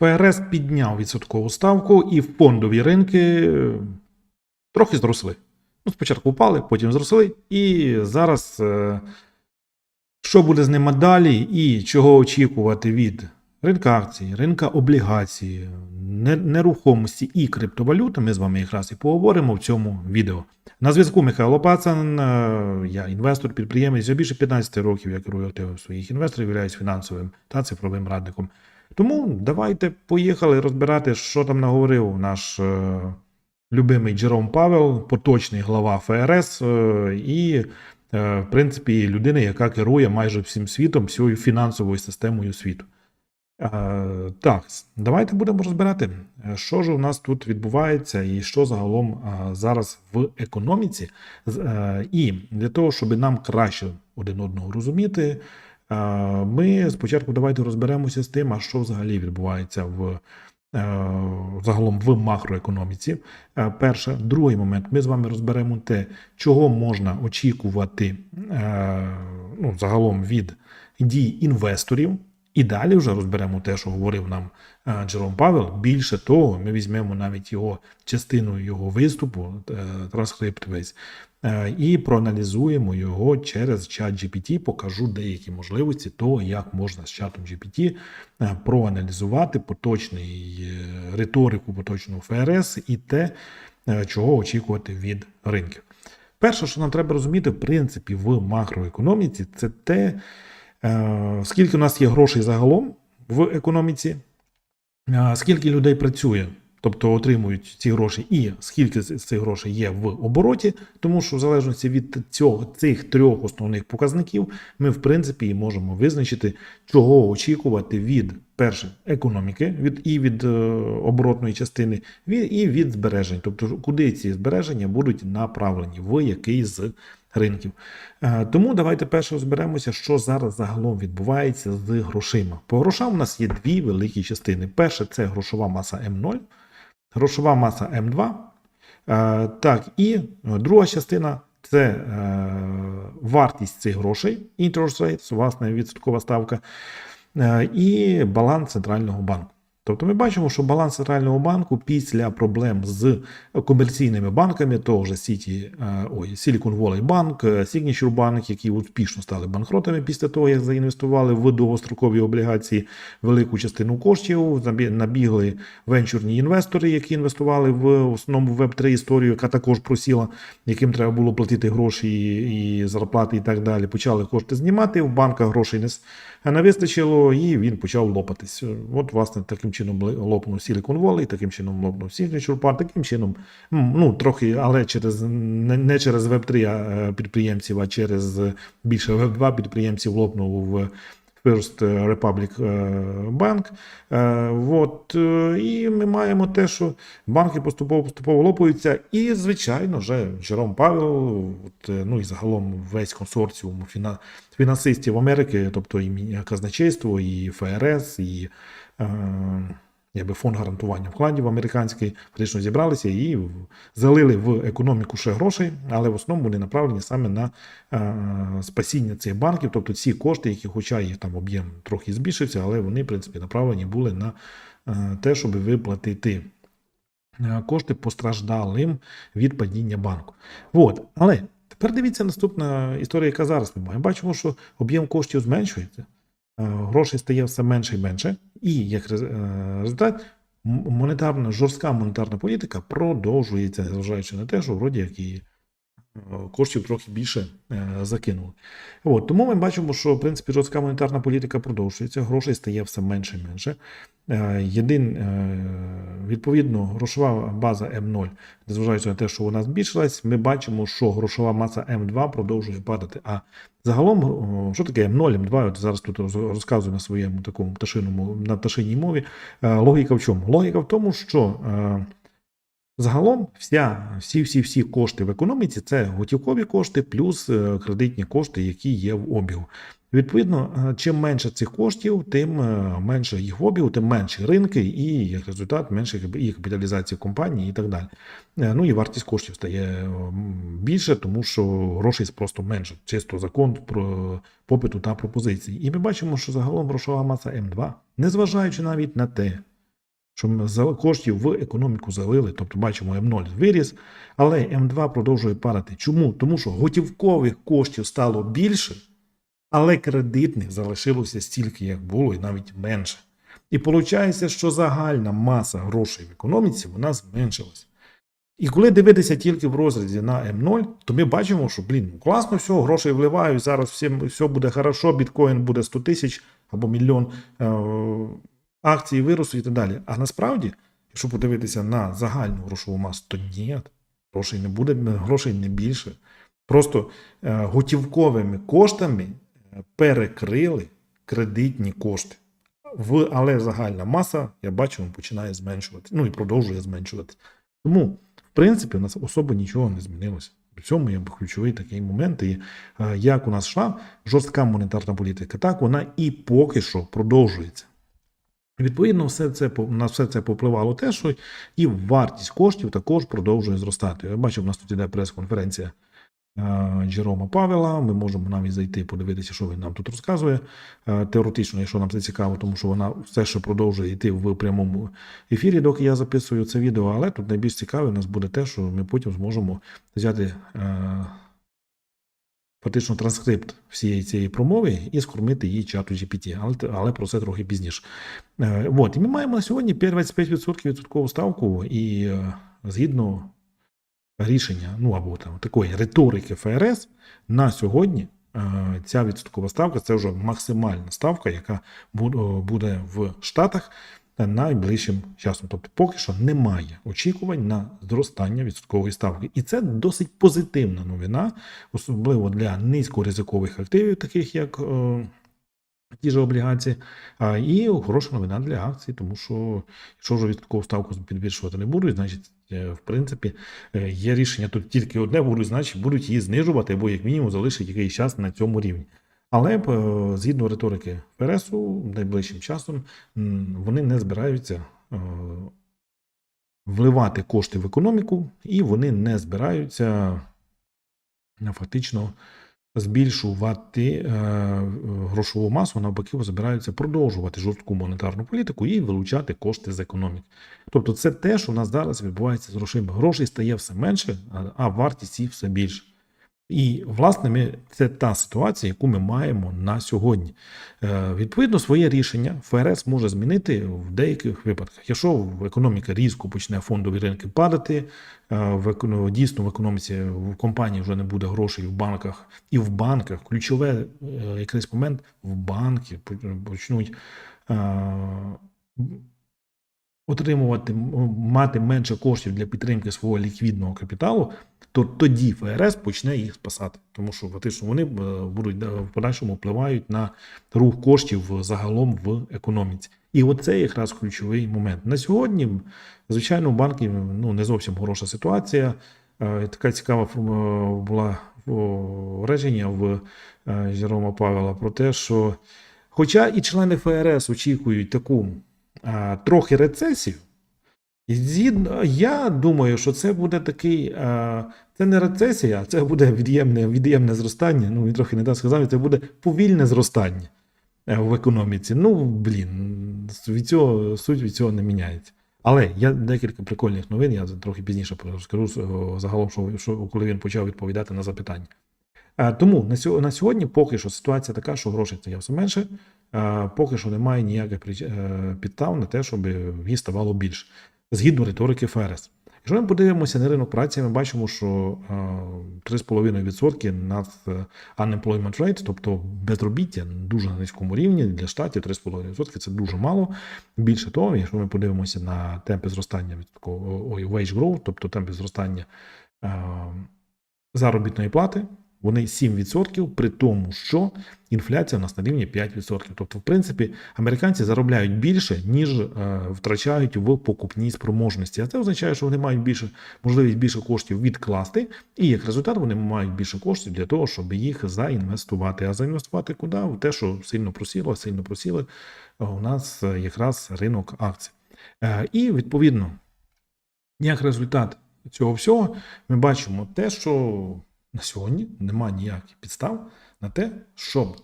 ФРС підняв відсоткову ставку, і фондові ринки е, трохи зросли. Ну, спочатку впали, потім зросли, і зараз е, що буде з ними далі, і чого очікувати від ринка акцій, ринка облігацій, нерухомості і криптовалюти, ми з вами якраз і поговоримо в цьому відео. На зв'язку Михайло Пацан, е, я інвестор, підприємець. Вже більше 15 років я керую активом своїх інвесторів, являюсь фінансовим та цифровим радником. Тому давайте поїхали розбирати, що там наговорив наш е, любимий Джером Павел, поточний глава ФРС, е, і, е, в принципі, людина, яка керує майже всім світом, всією фінансовою системою світу. Е, Так, давайте будемо розбирати, е, що ж у нас тут відбувається і що загалом е, зараз в економіці. Е, І для того, щоб нам краще один одного розуміти, ми спочатку давайте розберемося з тим, а що взагалі відбувається в е, загалом в макроекономіці. Е, Перше, другий момент, ми з вами розберемо те, чого можна очікувати е, ну, загалом від дій інвесторів. І далі вже розберемо те, що говорив нам Джером Павел. Більше того, ми візьмемо навіть його частину його виступу, транскрипт весь, і проаналізуємо його через чат GPT, покажу деякі можливості того, як можна з чатом GPT е, проаналізувати поточний е, риторику поточного ФРС і те, е, чого очікувати від ринків. Перше, що нам треба розуміти, в принципі, в макроекономіці, це те, е, скільки у нас є грошей загалом в економіці, е, скільки людей працює, тобто отримують ці гроші, і скільки з цих грошей є в обороті, тому що в залежності від цього, цих трьох основних показників, ми, в принципі, і можемо визначити, чого очікувати від перше економіки, від і від е, оборотної частини, і від збережень, тобто куди ці збереження будуть направлені, в який з ринків. Е, Тому давайте перше розберемося, що зараз загалом відбувається з грошима. По грошам у нас є дві великі частини. Перше це грошова маса М0, грошова маса М2. Е, Так, і друга частина це е, вартість цих грошей, interest rates, власне, відсоткова ставка, і баланс центрального банку. Тобто ми бачимо, що баланс центрального банку після проблем з комерційними банками, того ж City, е, ой, Silicon Valley Bank, е, Signature Bank, які успішно стали банкротами після того, як заінвестували в довгострокові облігації велику частину коштів, набігли венчурні інвестори, які інвестували в основному в Web3 історію, яка також просіла, яким треба було платити гроші і зарплати і так далі. Почали кошти знімати, в банках грошей не вистачило, і він почав лопатись. От, власне, таким чином ли- лопнув Silicon Valley, таким чином лопнув Signature Bank, таким чином, ну, трохи, але через не, через Web3 е, підприємців, а через більше Web2 підприємців лопнув в First Republic е, Bank. Е, От, і ми маємо те, що банки поступово поступово лопаються. І, звичайно, вже Джером Павел, от, ну і загалом весь консорціум фіна, фінансистів Америки, тобто і казначейство, і ФРС, і якби фонд гарантування вкладів американський, фактично зібралися і залили в економіку ще грошей, але в основному вони направлені саме на е, спасіння цих банків, тобто ці кошти, які, хоча їх там об'єм трохи збільшився, але вони, в принципі, направлені були на е, те, щоб виплатити е, кошти постраждалим від падіння банку. От, але тепер дивіться наступна історія, яка зараз ми маємо. Бачимо, що об'єм коштів зменшується, е, грошей стає все менше і менше, і як е, результат. Монетарна жорстка монетарна політика продовжується, зважаючи на те, що вроді як е, коштів трохи більше е, закинули. От, тому ми бачимо, що в принципі жорстка монетарна політика продовжується, грошей стає все менше і менше. Е, Єдин, е, відповідно, грошова база М0, незважаючи на те, що вона збільшилась, ми бачимо, що грошова маса М2 продовжує падати. А загалом, що таке М0, М2, от зараз тут роз- розказую на своєму такому пташиному, на пташиній мові. Е, Логіка в чому? Логіка в тому, що е, Загалом, вся, всі, всі, всі кошти в економіці це готівкові кошти плюс е, кредитні кошти, які є в обігу. Відповідно, е, чим менше цих коштів, тим е, менше їх обігу, тим менші ринки, і як результат менше і капіталізація компаній і так далі. Ну і вартість коштів стає більше, тому що грошей просто менше. Чисто закон про попиту та пропозиції. І ми бачимо, що загалом грошова маса М2, незважаючи навіть на те, що ми коштів в економіку залили. Тобто бачимо, М0 виріс, але М2 продовжує падати. Чому? Тому що готівкових коштів стало більше, але кредитних залишилося стільки, як було, і навіть менше. І виходить, що загальна маса грошей в економіці вона зменшилась. І коли дивитися тільки в розрізі на М0, то ми бачимо, що блін, ну, класно, все, грошей вливають, зараз всім, все буде хорошо, біткоін буде 100 тисяч або мільйон акцій виростуть і так далі. А насправді, якщо подивитися на загальну грошову масу, то ні, грошей не буде, грошей не більше. Просто е, готівковими коштами е, перекрили кредитні кошти. В, але загальна маса, я бачу, починає зменшувати. Ну і продовжує зменшувати. Тому, в принципі, у нас особо нічого не змінилося. В цьому є ключовий такий момент. І е, як у нас йшла жорстка монетарна політика, так вона і поки що продовжується. Відповідно, все це на все це попливало те, що і вартість коштів також продовжує зростати. Я бачив, у нас тут іде прес-конференція е, Джерома Павела. Ми можемо навіть зайти, подивитися, що він нам тут розказує. Е, Теоретично, якщо нам це цікаво, тому що вона все ще продовжує йти в прямому ефірі, доки я записую це відео. Але тут найбільш цікаве у нас буде те, що ми потім зможемо взяти. Фактично транскрипт всієї цієї промови і скормити її чату GPT, але, але про це трохи пізніше. Е, от, і ми маємо на сьогодні 25% відсоткову ставку, і е, згідно рішення, ну або там такої риторики ФРС, на сьогодні е, ця відсоткова ставка це вже максимальна ставка, яка буде в Штатах найближчим часом. Тобто, поки що немає очікувань на зростання відсоткової ставки. І це досить позитивна новина, особливо для низькоризикових активів, таких як. е, Ті ж облігації, а, і хороша новина для акцій, тому що якщо вже відсоткову ставку підвищувати не будуть, значить, е, в принципі, е, є рішення тут тільки одне будуть, значить, будуть її знижувати або як мінімум залишити якийсь час на цьому рівні. Але е, згідно риторики ФРСу, найближчим часом вони не збираються е, вливати кошти в економіку, і вони не збираються е, фактично збільшувати грошову масу, навпаки, збираються продовжувати жорстку монетарну політику і вилучати кошти з економіки. Тобто, це те, що в нас зараз відбувається з грошима. Грошей стає все менше, а вартість їх все більше. І, власне, ми, це та ситуація, яку ми маємо на сьогодні. Е, відповідно, своє рішення ФРС може змінити в деяких випадках. Якщо економіка різко почне фондові ринки падати, е, в дійсно в економіці в компанії вже не буде грошей в банках, і в банках ключове е, якийсь момент в банки почнуть. Отримувати мати менше коштів для підтримки свого ліквідного капіталу, то тоді ФРС почне їх спасати, тому що фактично вони е, будуть е, в подальшому впливають на рух коштів загалом в економіці. І оце якраз ключовий момент. На сьогодні, звичайно, у банків ну не зовсім хороша ситуація. Е, Така цікава була о, речення в Жерома Павела про те, що, хоча і члени ФРС очікують таку трохи рецесію, згідно, я думаю, що це буде такий, е, це не рецесія, це буде від'ємне, від'ємне зростання. Ну, він трохи не так сказав, це буде повільне зростання е, в економіці. Ну, блін, від цього, суть від цього не міняється. Але я декілька прикольних новин, я трохи пізніше розкажу е, загалом, що, що коли він почав відповідати на запитання. Тому на сьо- на сьогодні поки що ситуація така, що грошей стає все менше, поки що немає ніяких підстав на те, щоб їх ставало більше, згідно риторики ФРС. Якщо ми подивимося на ринок праці, ми бачимо, що е, 3,5% над е, unemployment rate, тобто безробіття дуже на низькому рівні для штатів 3,5% це дуже мало. Більше того, якщо ми подивимося на темпи зростання wage growth, тобто темпи зростання е, заробітної плати, вони 7%, при тому, що інфляція у нас на рівні 5%. Тобто, в принципі, американці заробляють більше, ніж е, втрачають в покупній спроможності. А це означає, що вони мають більше можливість більше коштів відкласти, і як результат вони мають більше коштів для того, щоб їх заінвестувати. А заінвестувати куди? В те, що сильно просіло, сильно просіли е, у нас е, якраз ринок акцій. І відповідно, як результат цього всього, ми бачимо те, що на сьогодні немає ніяких підстав на те, щоб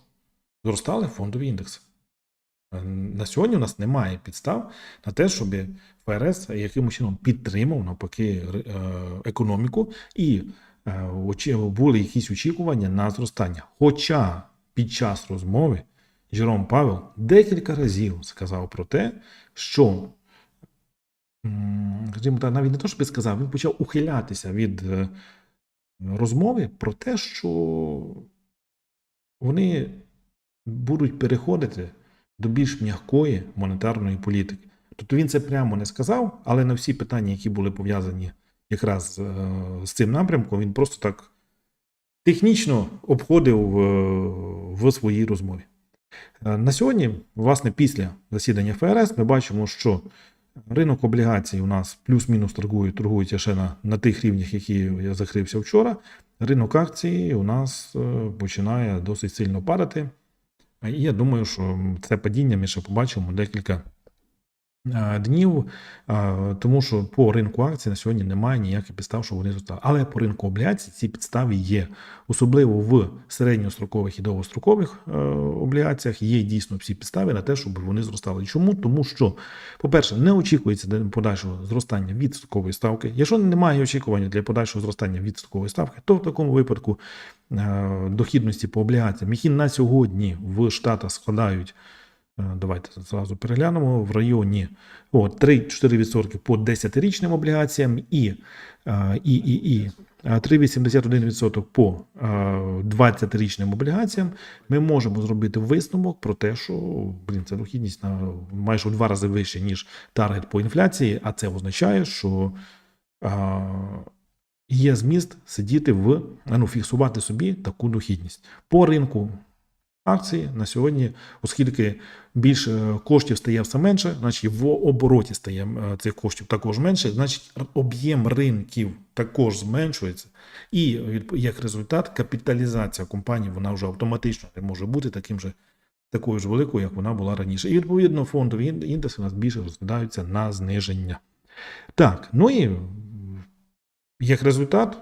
зростали фондові індекси. Е, На сьогодні у нас немає підстав на те, щоб ФРС якимось чином підтримав навпаки е, економіку і е, були якісь очікування на зростання. Хоча під час розмови Жером Павел декілька разів сказав про те, що скажімо навіть не то, щоб сказав, він почав ухилятися від розмови про те, що вони будуть переходити до більш м'якої монетарної політики. Тобто він це прямо не сказав, але на всі питання, які були пов'язані якраз е, з цим напрямком, він просто так технічно обходив е, в своїй розмові. Е, На сьогодні, власне, після засідання ФРС, ми бачимо, що ринок облігацій у нас плюс-мінус торгує, торгується ще на, на тих рівнях, які я закрився вчора. Ринок акцій у нас е, починає досить сильно падати. І я думаю, що це падіння ми ще побачимо декілька днів, е, тому що по ринку акцій на сьогодні немає ніяких підстав, що вони зростали. Але по ринку облігацій ці підстави є. Особливо в середньострокових і довгострокових е, облігаціях є дійсно всі підстави на те, щоб вони зростали. Чому? Тому що, по-перше, не очікується подальшого зростання відсоткової ставки. Якщо немає очікування для подальшого зростання відсоткової ставки, то в такому випадку е, дохідності по облігаціям, які на сьогодні в Штатах складають. Е, Давайте зразу переглянемо в районі о, 3-4% по 10-річним облігаціям і, е, і, і, і е, 3,81% по е, 20-річним облігаціям. Ми можемо зробити висновок про те, що блін, це дохідність на майже в два рази вище, ніж таргет по інфляції, а це означає, що є зміст сидіти в ну, фіксувати собі таку дохідність по ринку. Акції на сьогодні, оскільки більше коштів стає все менше, значить в обороті стає е, цих коштів також менше, значить об'єм ринків також зменшується, і як результат капіталізація компанії вона вже автоматично не може бути таким же такою ж великою, як вона була раніше. І відповідно фондові ін- індекси у нас більше розглядаються на зниження. Так, ну і як результат,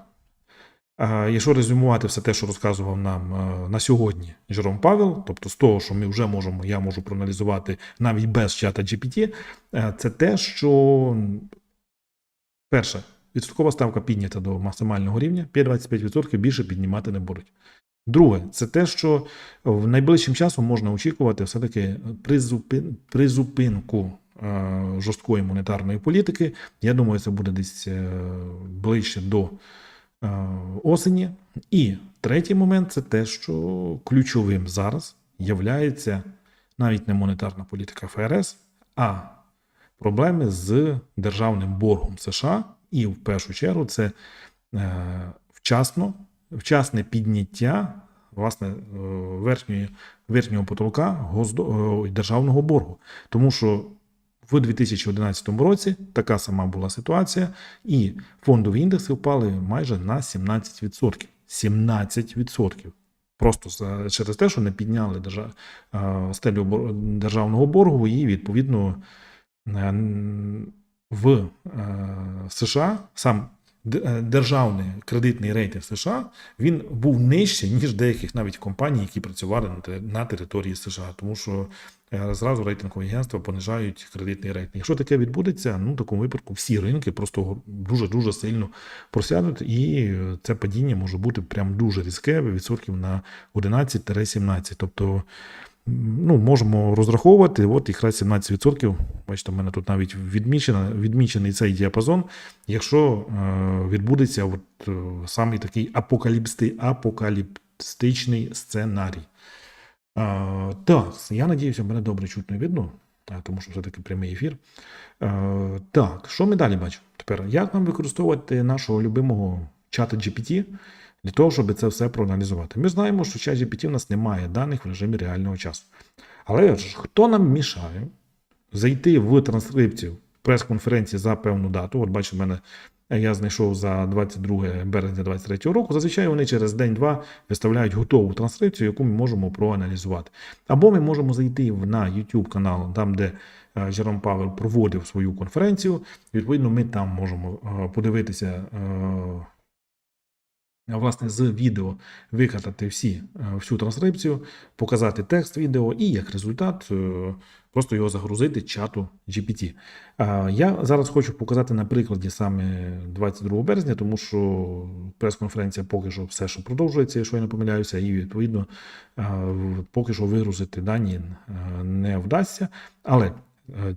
Якщо резюмувати все те, що розказував нам е, на сьогодні Жером Павел, тобто з того, що ми вже можемо, я можу проаналізувати навіть без чата GPT, е, це те, що перше, відсоткова ставка піднята до максимального рівня, 5-25% більше піднімати не будуть. Друге, це те, що в найближчим часом можна очікувати все-таки призупин, призупинку е, жорсткої монетарної політики. Я думаю, це буде десь ближче до осені. І третій момент це те, що ключовим зараз являється навіть не монетарна політика ФРС, а проблеми з державним боргом США. І в першу чергу це е, вчасно, вчасне підняття власне е, верхньої, верхнього потолка е, державного боргу. Тому що в 2011 році така сама була ситуація, і фондові індекси впали майже на 17%. 17%. Просто через те, що не підняли держа, е, стелю державного боргу, і відповідно е, в е, США сам державний кредитний рейтинг США він був нижче, ніж деяких навіть компаній, які працювали на те- на території США, тому що зразу рейтингові агентства понижають кредитний рейтинг. Якщо таке відбудеться, ну в такому випадку всі ринки просто дуже дуже сильно просядуть, і е, це падіння може бути прям дуже різке, відсотків на 11-17. Тобто, ну, можемо розраховувати, от якраз 17%. Бачите, в мене тут навіть відмічено, відмічений цей діапазон. Якщо е, відбудеться от, е, самий такий апокаліпсти, апокаліптичний сценарій. Так, я надіюся, мене добре чутно видно, тому що все-таки прямий ефір. Так, що ми далі бачимо? Тепер, як нам використовувати нашого любимого чата GPT для того, щоб це все проаналізувати? Ми знаємо, що чат GPT в нас немає даних в режимі реального часу. Але хто нам мішає зайти в транскрипцію прес-конференції за певну дату? От бачите, в мене я знайшов за 22 березня 2023 року. Зазвичай вони через день-два виставляють готову транскрипцію, яку ми можемо проаналізувати. Або ми можемо зайти на YouTube канал, там, де е, Жером Павел проводив свою конференцію. Відповідно, ми там можемо е, подивитися е, власне, з відео викатати всі, е, всю транскрипцію, показати текст відео і як результат е, просто його загрузити чату GPT. Я зараз хочу показати на прикладі саме 22 березня, тому що прес-конференція поки що все, що продовжується, якщо я не помиляюся, і відповідно поки що вигрузити дані е, не вдасться. Але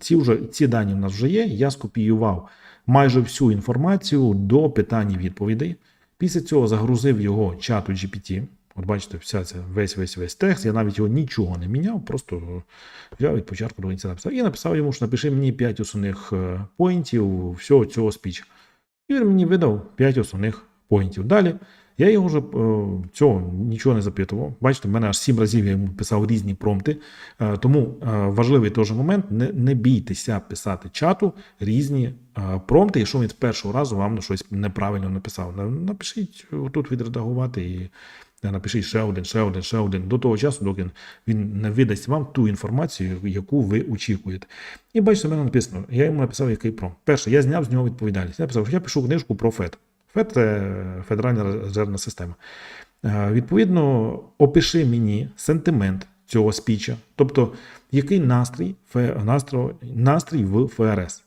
ці вже ці дані в нас вже є. Я скопіював майже всю інформацію до питань і відповідей. Після цього загрузив його чату GPT. От бачите, вся ця весь весь весь текст. Я навіть його нічого не міняв, просто взяв від початку до кінця написав. І написав йому, що напиши мені 5 основних е, поінтів всього цього спіча. І він мені видав 5 основних поінтів. Далі я його вже е, цього нічого не запитував. Бачите, в мене аж 7 разів я йому писав різні промпти. Е, Тому е, важливий теж момент: не, не бійтеся писати чату різні промпти, якщо він з першого разу вам щось неправильно написав. Напишіть тут відредагувати і напишіть ще один, ще один, ще один до того часу, доки він не видасть вам ту інформацію, яку ви очікуєте. І бачите, в мене написано, я йому написав, який промпт. Перше, я зняв з нього відповідальність. Я написав, що я пишу книжку про ФЕД. ФЕД це Федеральна резервна система. Е, Відповідно, опиши мені сентимент цього спіча, тобто який настрій, настрій, настрій в ФРС.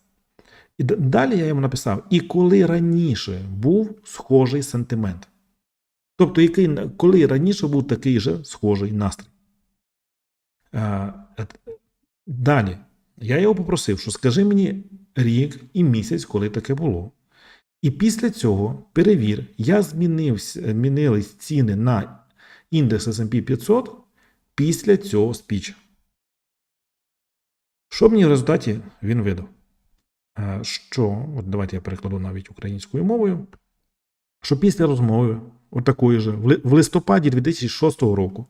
І далі я йому написав: і коли раніше був схожий сентимент. Тобто, який, коли раніше був такий же схожий настрій. Е, Далі, я його попросив, що скажи мені рік і місяць, коли таке було. І після цього перевір, я змінився, змінились ціни на індекс S&P 500 після цього спіча. Що мені в результаті він видав? Е, Що, от давайте я перекладу навіть українською мовою, що після розмови, отакої же, в в листопаді 2006 року,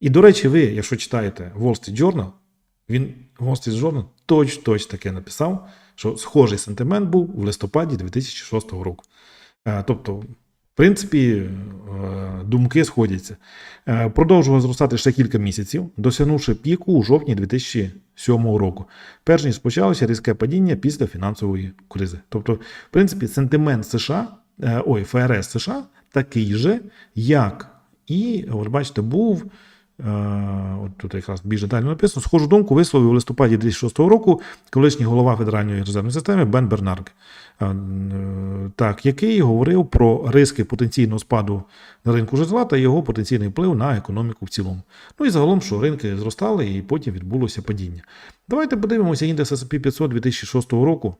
і, до речі, ви, якщо читаєте Wall Street Journal, він Journal точно точно таке написав, що схожий сентимент був в листопаді 2006 року. Е, Тобто, в принципі, е, думки сходяться. Е, Продовжував зростати ще кілька місяців, досягнувши піку у жовтні 2007 року. Перш ніж почалося різке падіння після фінансової кризи. Тобто, в принципі, сентимент США, ой, ФРС США такий же, як і, от бачите, був. От тут якраз більш детально написано. Схожу думку висловив у листопаді 2006 року колишній голова Федеральної резервної системи Бен Бернарк, е, так, який говорив про риски потенційного спаду на ринку житла та його потенційний вплив на економіку в цілому. Ну і загалом, що ринки зростали і потім відбулося падіння. Давайте подивимося індекс S&P 500 2006 року.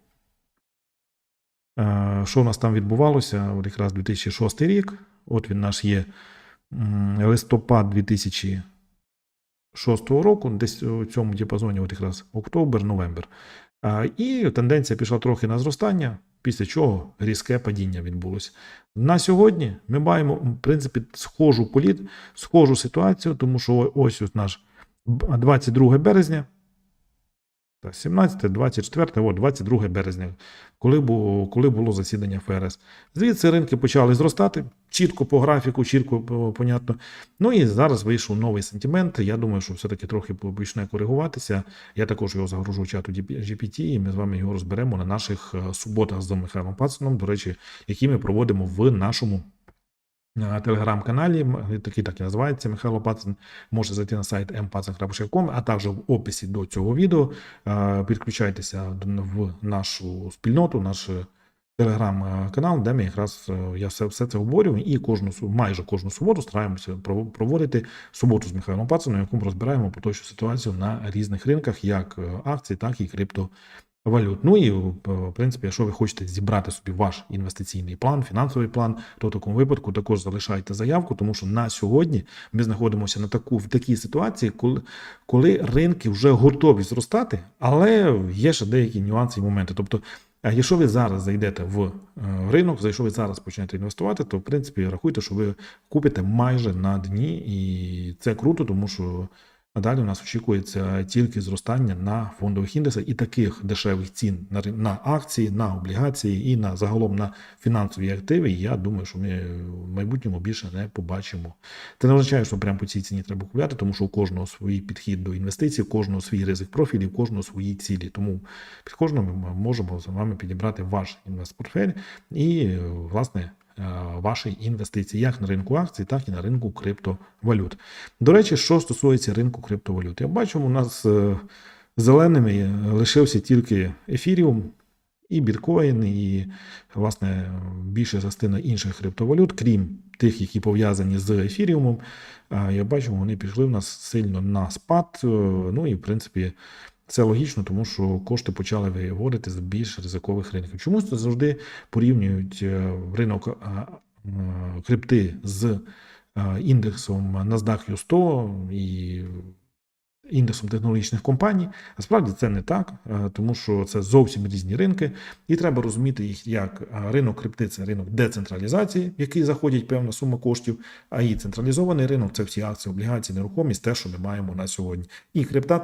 Що у нас там відбувалося? От якраз 2006 рік. От він наш є листопад 2006 року, десь у цьому діапазоні, от якраз октобер-новембер. І тенденція пішла трохи на зростання, після чого різке падіння відбулося. На сьогодні ми маємо, в принципі, схожу політ, схожу ситуацію, тому що ось ось наш 22 березня. Та 17, 24, о, 22 березня, коли було, коли було засідання ФРС. Звідси ринки почали зростати чітко по графіку, чітко понятно. Ну і зараз вийшов новий сентимент. Я думаю, що все-таки трохи почне коригуватися. Я також його загружу в чату GPT, і ми з вами його розберемо на наших е, суботах з Михайлом Пацаном, до речі, які ми проводимо в нашому. Е, Телеграм-каналі, такий так і називається Михайло Пацан. Можете зайти на сайт mpatsan.com, а також в описі до цього відео. е, Підключайтеся в нашу спільноту, наш е, телеграм-канал, де ми якраз я все, все це обговорюю і кожну майже кожну суботу стараємося проводити суботу з Михайлом Пацаном, в якому розбираємо поточну ситуацію на різних ринках, як акцій, так і криптовалют. Ну і в в принципі, якщо ви хочете зібрати собі ваш інвестиційний план, фінансовий план, то в такому випадку також залишайте заявку, тому що на сьогодні ми знаходимося на таку в такій ситуації, коли, коли ринки вже готові зростати, але є ще деякі нюанси і моменти. Тобто, якщо ви зараз зайдете в е, ринок, якщо ви зараз почнете інвестувати, то в принципі рахуйте, що ви купите майже на дні, і це круто, тому що надалі у нас очікується тільки зростання на фондових індексах і таких дешевих цін на, акції, на облігації і на загалом на фінансові активи. Я думаю, що ми в майбутньому більше не побачимо. Це не означає, що прямо по цій ціні треба купляти, тому що у кожного свій підхід до інвестицій, у кожного свій ризик профілів, у кожного свої цілі. Тому під кожним ми можемо з вами підібрати ваш інвестпортфель і, власне, ваші інвестиції, як на ринку акцій, так і на ринку криптовалют. До речі, що стосується ринку криптовалют, я бачу, у нас е, зеленими лишився тільки ефіріум. І біткоін, і власне більша частина інших криптовалют, крім тих, які пов'язані з ефіріумом, я бачу, вони пішли в нас сильно на спад. е, Ну і в принципі це логічно, тому що кошти почали виводити з більш ризикових ринків. Чомусь це завжди порівнюють е, ринок крипти з е, індексом NASDAQ 100 і індексом технологічних компаній. Насправді це не так, е, тому що це зовсім різні ринки, і треба розуміти їх як ринок крипти це ринок децентралізації, в який заходять певна сума коштів, а і централізований ринок це всі акції, облігації, нерухомість, те, що ми маємо на сьогодні. І крипта